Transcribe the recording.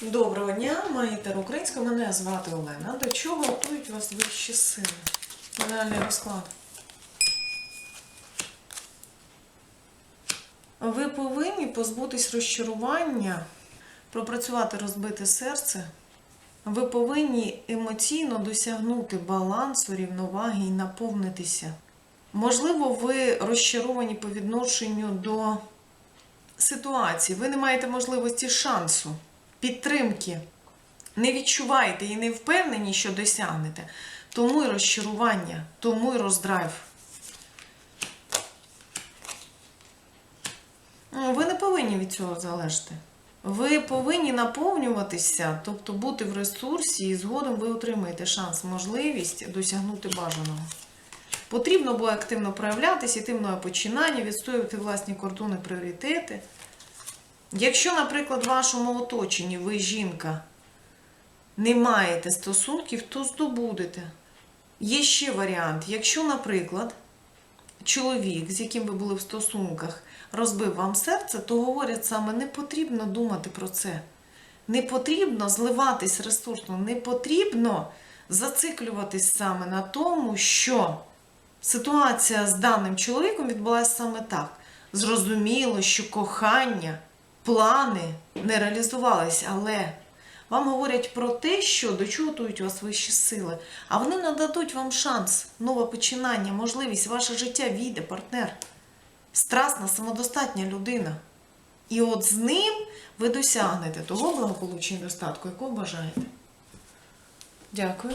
Доброго дня, маєтер українська. Мене звати Олена. До чого готують вас вищі сили? Реальний розклад. Ви повинні позбутись розчарування, пропрацювати розбите серце. Ви повинні емоційно досягнути балансу, рівноваги і наповнитися. Можливо, ви розчаровані по відношенню до ситуації. Ви не маєте можливості шансу, підтримки. Не відчуваєте і не впевнені, що досягнете. Тому і розчарування, тому і роздрайв. Ну, Ви не повинні від цього залежати. Ви повинні наповнюватися, тобто бути в ресурсі, і згодом ви отримаєте шанс, можливість досягнути бажаного. Потрібно було активно проявлятися, йти в нове починання, відстоювати власні кордони, пріоритети. Якщо, наприклад, в вашому оточенні ви жінка не маєте стосунків, то здобудете. Є ще варіант. Якщо, наприклад, чоловік, з яким ви були в стосунках, розбив вам серце, то говорять саме не потрібно думати про це. Не потрібно зливатись ресурсно, не потрібно зациклюватись саме на тому, що ситуація з даним чоловіком відбулася саме так. Зрозуміло, що кохання, плани не реалізувались, але вам говорять про те, що до чого готують вас вищі сили, а вони нададуть вам шанс, нове починання, можливість, ваше життя війде, партнер. Страсна, самодостатня людина. І от з ним ви досягнете того благополуччя і достатку, якого бажаєте. Дякую.